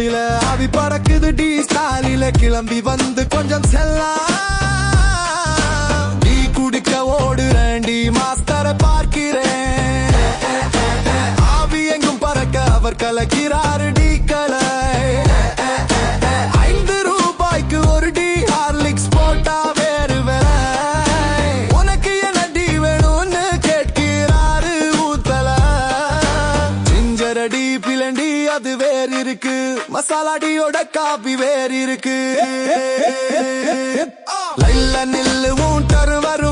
வானத்தில அவி பறக்குது டி ஸ்டாலில கிளம்பி வந்து கொஞ்சம் செல்லாம் டீ குடிக்க ஓடுறேன் டி மாஸ்டரை பார்க்கிறேன். ஆவி எங்கும் பறக்க அவர் கலக்கிறாரு டி கலை. ஐந்து ரூபாய்க்கு ஒரு டி ஹார்லிக்ஸ் போட்டா வேறு வேற உனக்கு என்ன டி வேணும்னு கேட்கிறாரு ஊத்தல. ஜிஞ்சர் டி பிளண்டி அது வேறு இருக்கு. மசாலா டீயோட காபி வேறு இருக்கு. லைல்ல நில்லு ஊட்டரு வரும்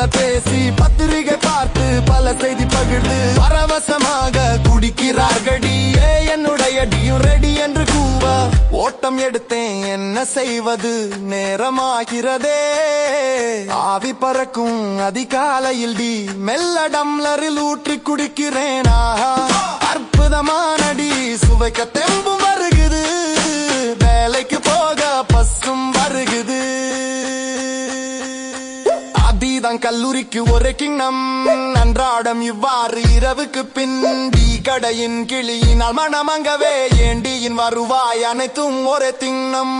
பல பேசி பத்திரிகை பார்த்து பல செய்தி பகிர்ந்து பரவசமாக குடிக்கிறார்களடி. ஏ என்னுடைய டியும் ரெடி என்று கூவ. ஓட்டம் எடுத்தேன் என்ன செய்வது? நேரமாகிறதே. ஆவி பறக்கும் அதிகாலையில் டி மெல்ல டம்ளரில் ஊற்றி குடிக்கிறேன். ஆஹா அற்புதமான டி சுவைக்க தெம்பும் தான் கல்லூரிக்கு ஒரு கிண்ணம். அன்றாடம் இவ்வாறு இரவுக்கு பின் டீ கடையின் கிளியினால் மனமங்கவே ஏண்டியின் வருவாய் அனைத்தும் ஒரு திண்ணம்.